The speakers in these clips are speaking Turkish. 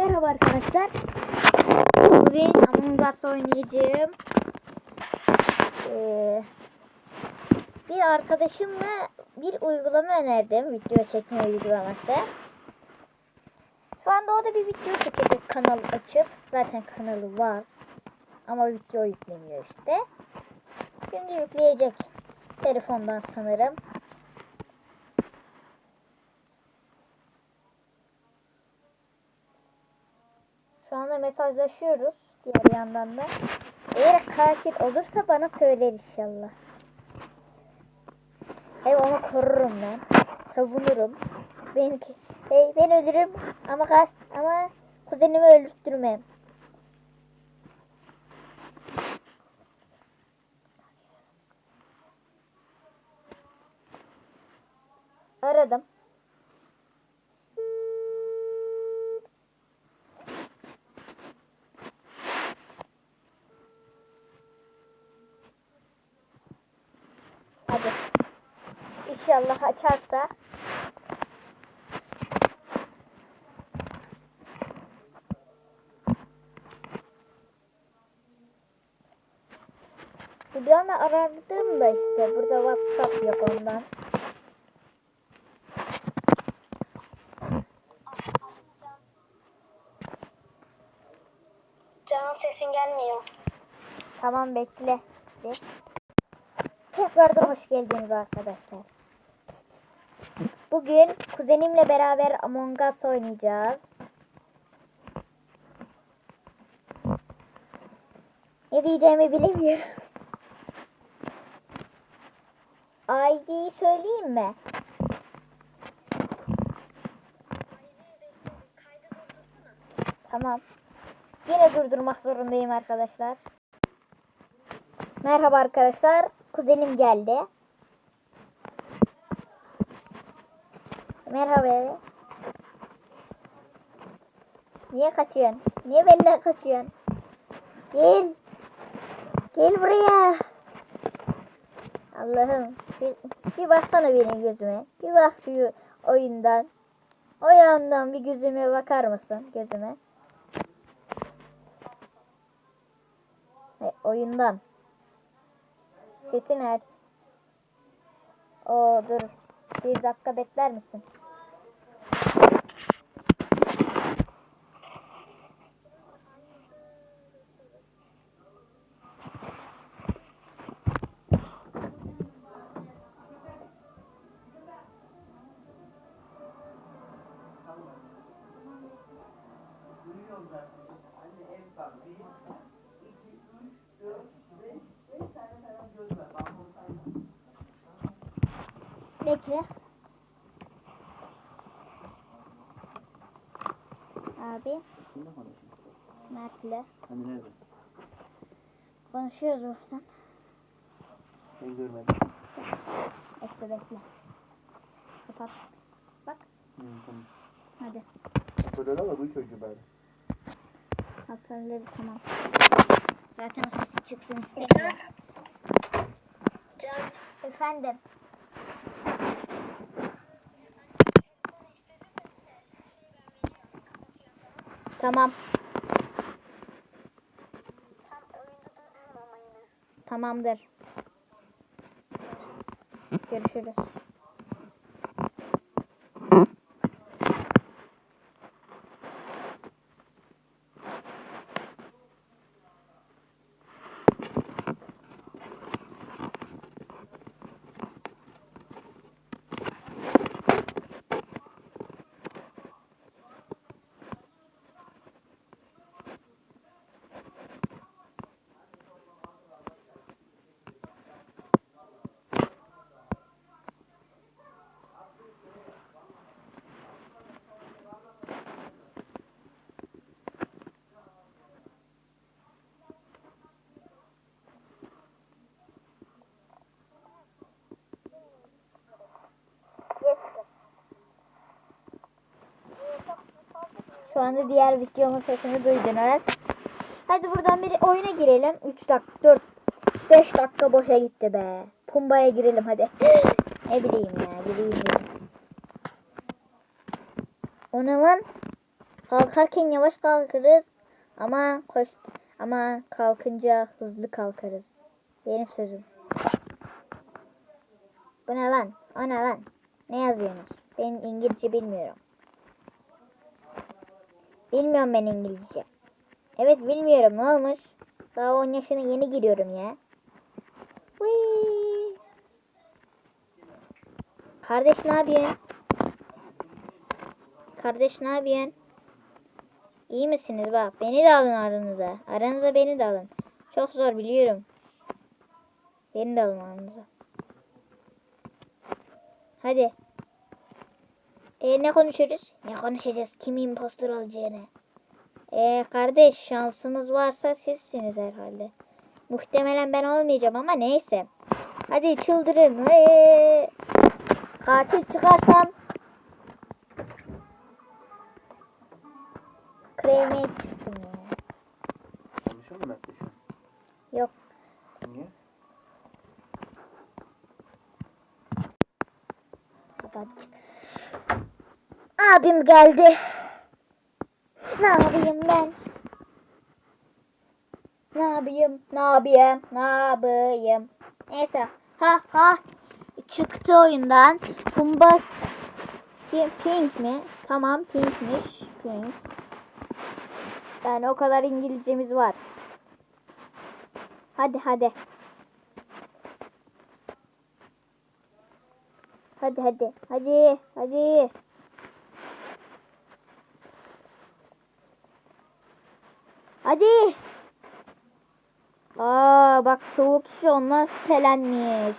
Merhaba arkadaşlar. Bugün Among Us oynayacağım. Ee, bir arkadaşımla bir uygulama önerdim. Video çekme uygulaması. Şu anda o da bir video çekecek kanal açıp. Zaten kanalı var. Ama video yüklemiyor işte. Şimdi yükleyecek. Telefondan sanırım. Şu anda mesajlaşıyoruz diğer yandan da. Eğer katil olursa bana söyler inşallah. Hey onu korurum ben. Savunurum. Ben, hey, ben ölürüm ama ama kuzenimi öldürtmem. Aradım. Hadi. İnşallah açarsa. Videonu aradım da işte burada WhatsApp yok ondan. Canın sesin gelmiyor. Tamam bekle. Tekrardan hoş geldiniz arkadaşlar. Bugün kuzenimle beraber Among Us oynayacağız. Ne diyeceğimi bilemiyorum. ID'yi söyleyeyim mi? Tamam. Yine durdurmak zorundayım arkadaşlar. Merhaba arkadaşlar. Kuzenim geldi. Merhaba. Niye kaçıyorsun? Niye benden kaçıyorsun? Gel. Gel buraya. Allah'ım. Bir, bir baksana benim gözüme. Bir bak şu oyundan. O yandan bir gözüme bakar mısın? Gözüme. E, oyundan. Sesi nerede? Oo dur. Bir dakika bekler misin? Bekle. Abi Kimle konuşuyorsun? Mert'le Hani nerede? konuşuyoruz buradan. Ben görmedim. Bekle bekle. Kapat. Bak Hı, tamam. hadi. Hoparlöre ama duy çocuğu bari. Hoparlörü tamam. Zaten o sesi çıksın istemiyorum. Can Efendim. Tamam. Tamamdır. Görüşürüz. Anda diğer videomun sesini duydunuz. Hadi buradan bir oyuna girelim. 3 dakika, 4, 5 dakika boşa gitti be. Pumba'ya girelim hadi. ne bileyim ya, gireyim lan? Kalkarken yavaş kalkarız ama koş ama kalkınca hızlı kalkarız. Benim sözüm. Bu ne lan? O ne lan? Ne yazıyorsunuz? Ben İngilizce bilmiyorum. Bilmiyorum ben İngilizce. Evet bilmiyorum ne olmuş? Daha 10 yaşına yeni giriyorum ya. Whee! Kardeş ne yapıyorsun? Kardeş ne yapıyorsun? İyi misiniz? Bak beni de alın aranıza. Aranıza beni de alın. Çok zor biliyorum. Beni de alın aranıza. Hadi. E ne konuşuruz? Ne konuşacağız? Kim impostor olacağını. E kardeş şansınız varsa sizsiniz herhalde. Muhtemelen ben olmayacağım ama neyse. Hadi çıldırın. Hey. Katil çıkarsam kremeye çıktım ya. Konuşuyor mu? Yok. Niye? Kapat. Abim geldi. Ne yapayım ben? Ne yapayım? Ne yapayım? Ne yapayım? Neyse. Ha ha. Çıktı oyundan. Pumba Pink mi? Tamam Pink'miş. Pink. Yani o kadar İngilizcemiz var. Hadi hadi. Hadi hadi. Hadi. Hadi. Hadi. Aa bak çoğu kişi ondan şüphelenmiş.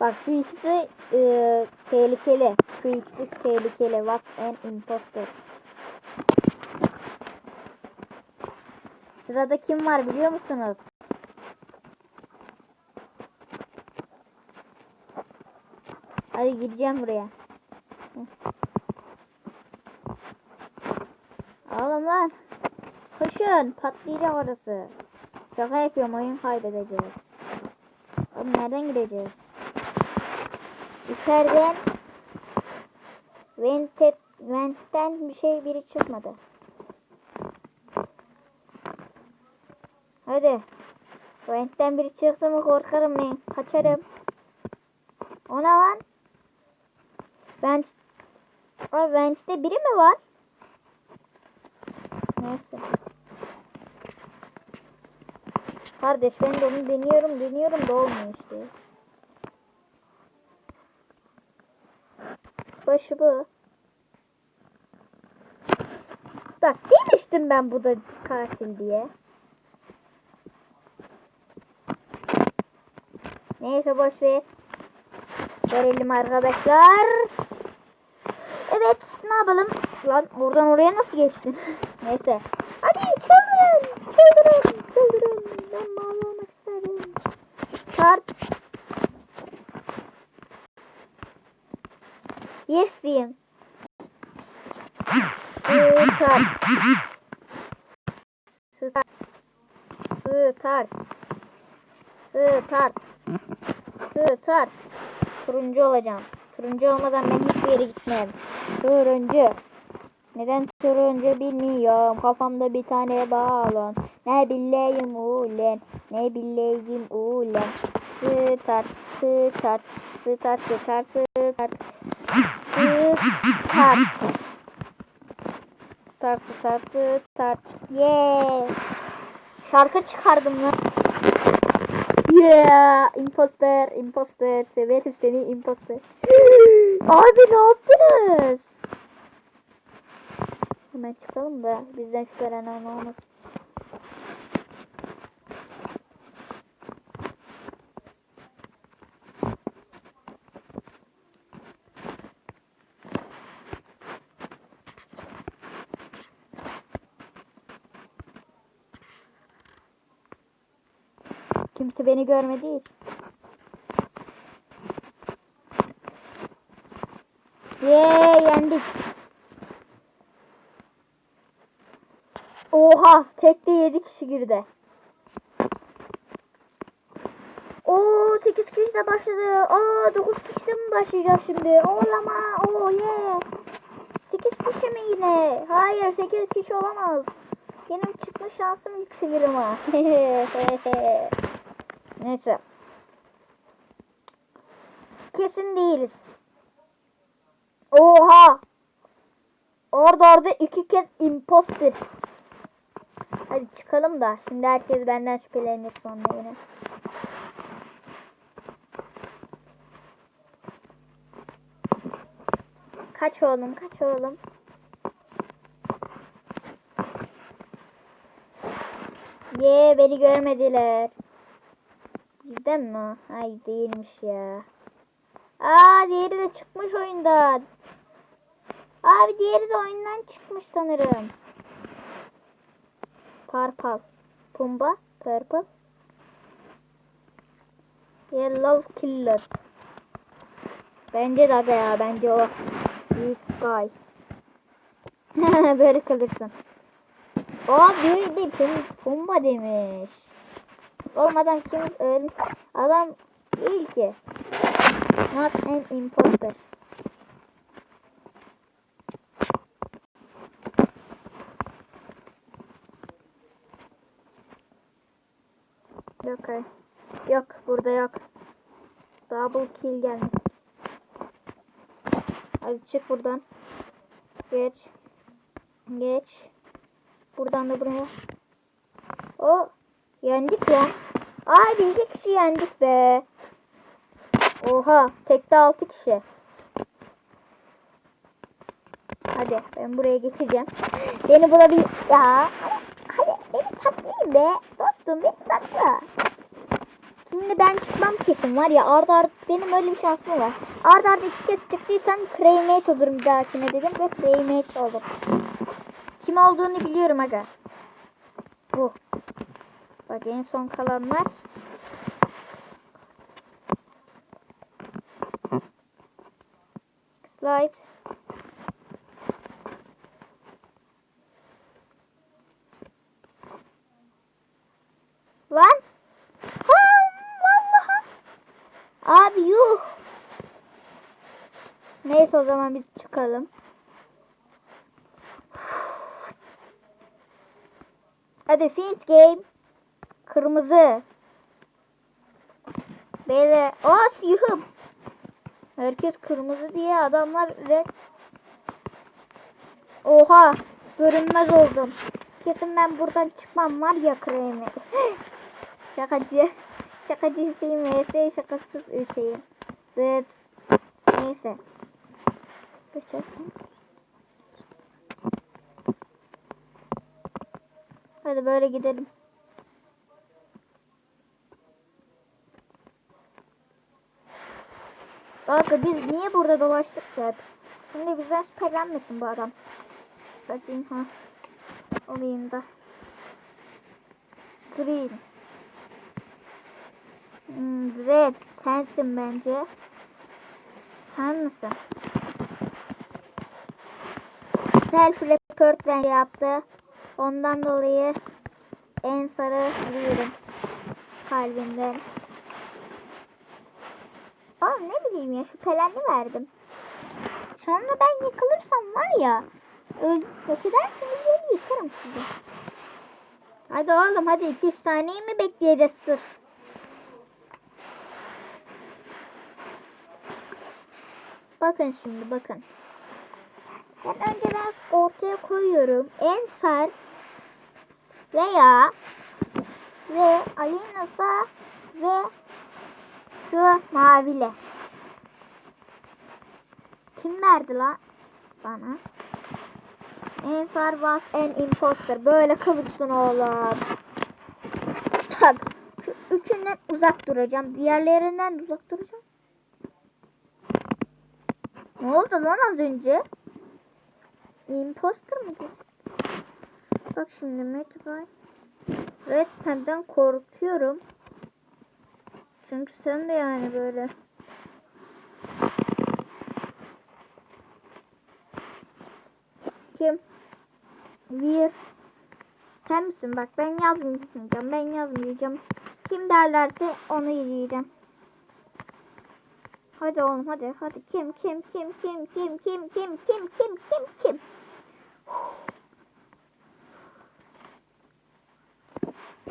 Bak şu ikisi e, tehlikeli. Şu ikisi tehlikeli. Was an imposter. Sırada kim var biliyor musunuz? Hadi gideceğim buraya. Oğlum lan. Koşun. Patlayacak orası. Şaka yapıyorum. Oyun kaybedeceğiz. Oğlum nereden gideceğiz? İçeriden Vented, Vent'ten bir şey biri çıkmadı. Hadi. Vent'ten biri çıktı mı korkarım ben. Kaçarım. O ne lan? Vent... Ay Vent'te biri mi var? Neyse. Kardeş ben de onu deniyorum deniyorum da olmuyor işte. Başı bu. Bak demiştim ben bu da katil diye. Neyse boş ver. Verelim arkadaşlar. Evet ne yapalım? Lan oradan oraya nasıl geçtin? Neyse. Hadi çıldırın. Çıldırın. Çıldırın. Ben mavi olmak isterim. Start. Yes diyeyim. Start. Start. Start. Start. Start. Turuncu olacağım. Turuncu olmadan ben hiçbir yere gitmem. Turuncu. Neden turuncu bilmiyorum. Kafamda bir tane balon. Ne bileyim ulen. Ne bileyim ulen. Start, start, start, start, start. Start. Start, start, start. Yeah. Şarkı çıkardım lan. Yeah. Imposter, imposter. Severim seni imposter. Abi ne yaptınız? Hemen çıkalım da bizden şüphelenen olmasın. Kimse beni görmedi hiç. Yeee yendik. Oha tekte 7 kişi girdi. Oo 8 kişi de başladı. Aa 9 kişi de mi başlayacağız şimdi? Oğlama. Oo ye. 8 kişi mi yine. Hayır 8 kişi olamaz. Benim çıkma şansım yükselir ama. Neyse. Kesin değiliz. Oha. Orada orada iki kez imposter. Hadi çıkalım da. Şimdi herkes benden şüphelenir sonra yine. Kaç oğlum kaç oğlum. Ye beni görmediler. Bizden mi? Ay değilmiş ya. Aa diğeri de çıkmış oyundan. Abi diğeri de oyundan çıkmış sanırım. Purple. Pumba. Purple. Yellow Killers. Bence de aga ya. Bence o. Büyük guy. Böyle kalırsın. O biri de pum- Pumba demiş. Oğlum adam kim adam değil ki. Not an imposter. Yok hayır. Yok burada yok. Double kill gelmiş. Hadi çık buradan. Geç. Geç. Buradan da buraya. O yendik ya. Ay bir iki kişi yendik be. Oha tekte altı kişi. Hadi ben buraya geçeceğim. Beni bulabil... Ya hadi beni saklayın be. Dostum beni sakla. Şimdi ben çıkmam kesin var ya arda arda benim öyle bir şansım var. Arda arda iki kez çıktıysam cremate olurum bir dahakine dedim ve cremate oldum. Kim olduğunu biliyorum aga. Bu. Bak en son kalanlar. Slide. Lan. Ha, vallahi. Abi yuh. Neyse o zaman biz çıkalım. Hadi Fiends Game. Kırmızı. Böyle. Aa yuhum. Herkes kırmızı diye adamlar red. Oha. Görünmez oldum. Kesin ben buradan çıkmam var ya kremi. Şakacı. Şakacı Hüseyin vs şakasız Hüseyin. Evet. Neyse. Geçelim. Hadi böyle gidelim. Bakın biz niye burada dolaştık ki hep? Şimdi bizden şüphelenmesin bu adam. Bakayım ha. Olayım da. Green. Hmm, red. Sensin bence. Sen misin? Self bence yaptı. Ondan dolayı en sarı biliyorum. Kalbinden. Oğlum ne bileyim ya şüphelendi verdim. Sonra ben yıkılırsam var ya. Yok ederseniz beni yıkarım sizi. Hadi oğlum hadi 200 saniye mi bekleyeceğiz sırf? Bakın şimdi bakın. Ben ortaya koyuyorum. Ensar veya ve Alinasa ve şu mavile. Kim verdi lan bana? Ensar was an imposter. Böyle kalırsın oğlum. Bak şu üçünden uzak duracağım. Diğerlerinden de uzak duracağım. Ne oldu lan az önce? Imposter mı geçtik? Bak şimdi Metbay. Red senden korkuyorum. Çünkü sen de yani böyle. Kim? Bir. Sen misin? Bak ben yazmayacağım. Ben yazmayacağım. Kim derlerse onu yiyeceğim. Hadi oğlum hadi hadi kim kim kim kim kim kim kim kim kim kim kim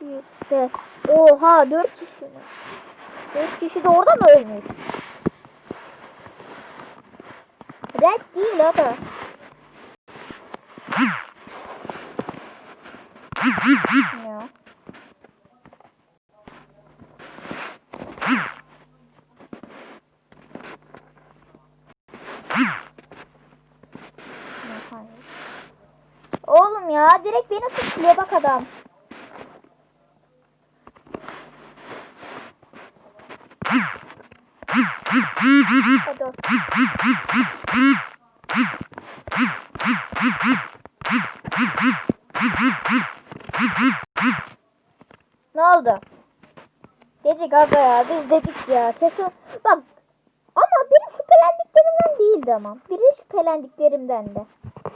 Gitti. Oha dört kişi mi? Dört kişi de orada mı ölmüş? Red değil abi. Ya. Yeah. Ya direkt beni suçluyor bak adam. Hadi. Ne oldu? Dedik aga ya biz dedik ya. Kesin bak ama benim şüphelendiklerimden değildi ama. Biri şüphelendiklerimden de.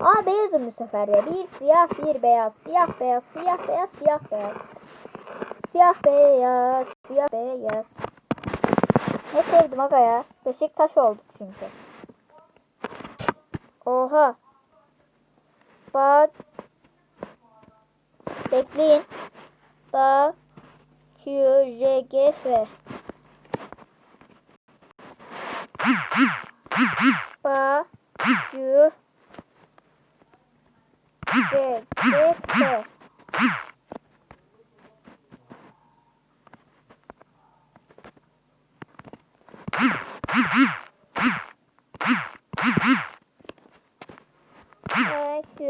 Aa beyazım bu sefer de. Bir siyah bir beyaz. Siyah beyaz siyah beyaz siyah beyaz. Siyah beyaz siyah beyaz. Ne sevdim aga ya. Beşiktaş olduk çünkü. Oha. Bak. Bekleyin. Bak. Q, R, G, F. Ba, Q, R, G, F. A, Q,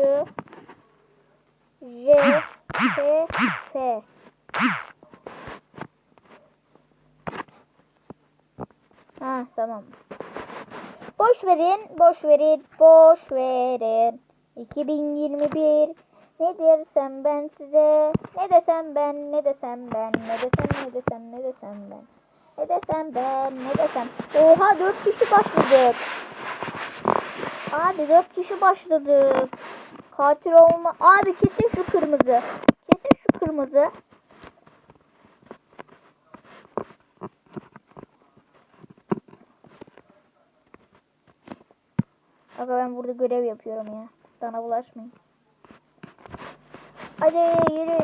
R, F, F. Ha tamam. Boş verin, boş verin, boş verin. 2021 ne dersem ben size, ne desem ben, ne desem ben, ne desem, ne desem, ne desem ben. Ne desem ben, ne desem. Oha dört kişi başladık. Abi dört kişi başladık. Katil olma. Abi kesin şu kırmızı. Kesin şu kırmızı. Aga ben burada görev yapıyorum ya. Bana bulaşmayın. Hadi yürü.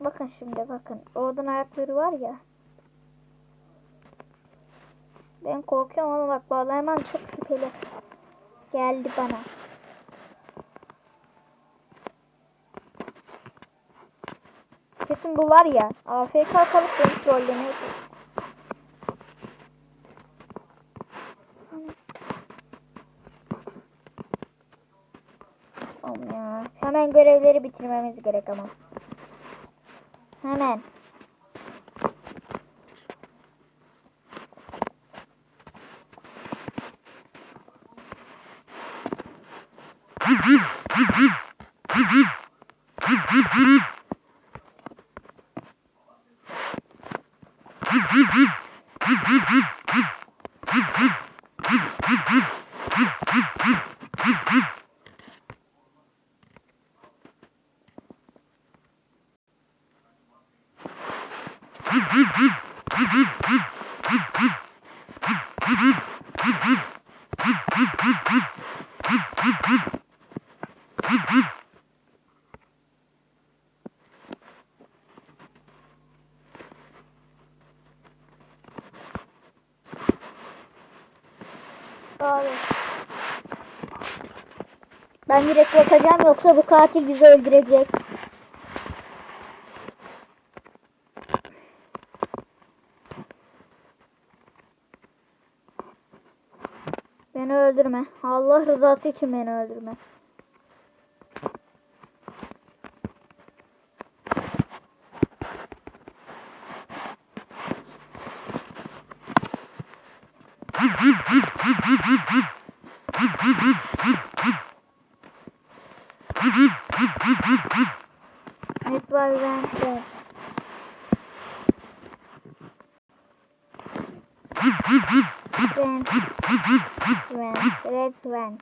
Bakın şimdi bakın. Oradan ayakları var ya. Ben korkuyorum ama bak bağlayamam çok şüpheli. Geldi bana. Kesin bu var ya. AFK kalıp beni trolleniyor. Oğlum ya. Hemen görevleri bitirmemiz gerek ama. Hemen. Abi. Ben direkt basacağım yoksa bu katil bizi öldürecek. Beni öldürme. Allah rızası için beni öldürme. Evet var ben evet. Vent, vent, red vent. Vent. Vent.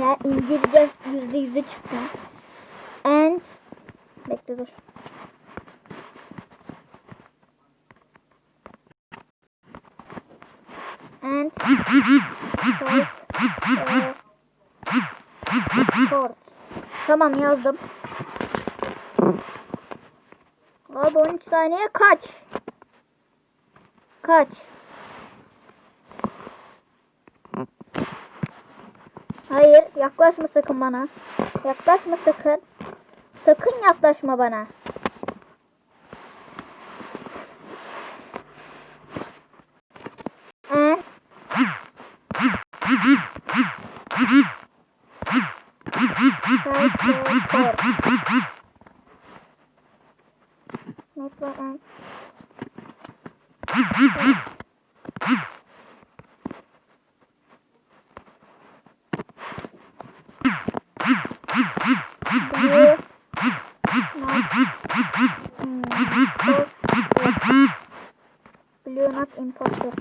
Ya İngilizce yüzde yüze çıktı. And bekle dur. And short. Tamam yazdım. Abi 13 saniye kaç? Kaç? Hayır yaklaşma sakın bana. Yaklaşma sakın. Sakın yaklaşma bana. Ee? Metro and Blue Blue not imposter.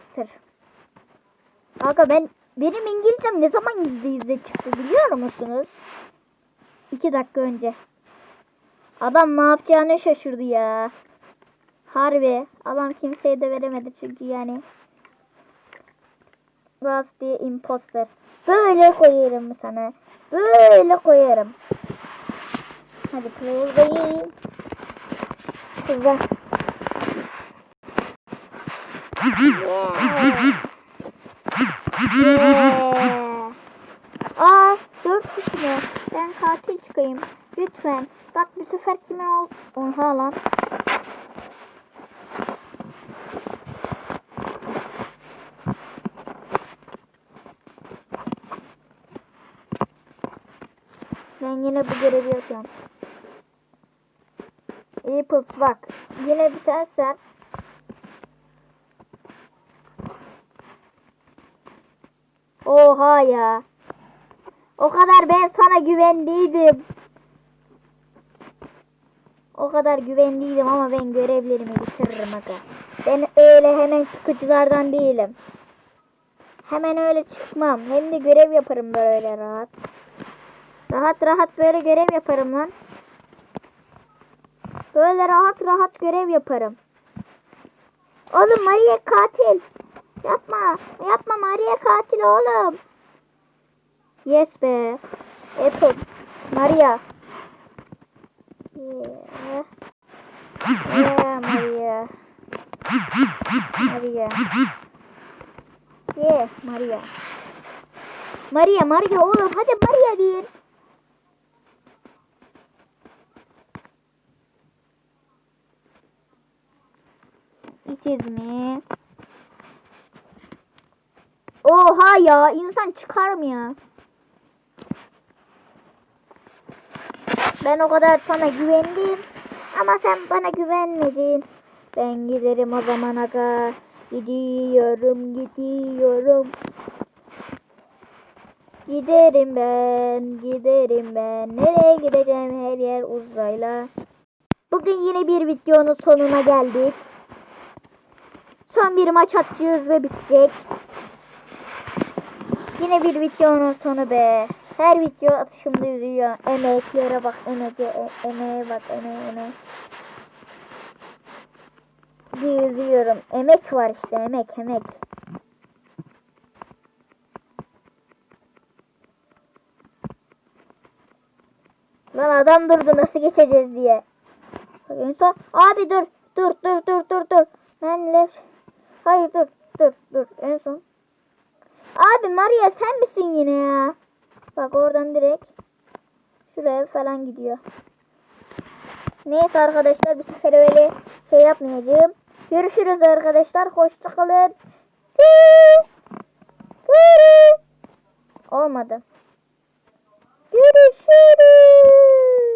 Imposter. Aga ben benim İngilizcem ne zaman yüzde yüze çıktı biliyor musunuz? İki dakika önce. Adam ne yapacağını şaşırdı ya. Harbi. Adam kimseye de veremedi çünkü yani. Bas imposter. Böyle koyarım sana. Böyle koyarım. Hadi play'dayım. Kızlar. Aa dört kişi mi? Ben katil çıkayım. Lütfen. Bak bu sefer kimin ol... Oha lan. Ben yine bu görevi yapıyorum. Apples bak. Yine bir sen sen. Oha ya. O kadar ben sana güvendiydim. O kadar güvendiydim ama ben görevlerimi bitiririm aga. Ben öyle hemen çıkıcılardan değilim. Hemen öyle çıkmam. Hem de görev yaparım böyle rahat. Rahat rahat böyle görev yaparım lan. Böyle rahat rahat görev yaparım. Oğlum Maria katil. Yapma. Yapma Maria katil oğlum. Yes be. Apple. Maria. Yeah. Yeah Maria. Maria. Yeah Maria. Maria Maria oğlum hadi Maria deyin. İtiz mi? Oha ya insan çıkar mı ya? Ben o kadar sana güvendim ama sen bana güvenmedin. Ben giderim o zaman aga. Gidiyorum gidiyorum. Giderim ben, giderim ben. Nereye gideceğim her yer uzayla. Bugün yine bir videonun sonuna geldik. Son bir maç atacağız ve bitecek. Yine bir videonun sonu be. Her video atışımda yürüyor. Emeklere bak emeğe, e- bak emeğe emeğe. Bir üzüyorum. Emek var işte emek emek. Lan adam durdu nasıl geçeceğiz diye. En son abi dur dur dur dur dur dur. Ben left. Hayır dur dur dur en son. Abi Maria sen misin yine ya? Bak oradan direkt şuraya falan gidiyor. Neyse arkadaşlar bir sefer öyle şey yapmayacağım. Görüşürüz arkadaşlar. Hoşçakalın. Olmadı. Görüşürüz.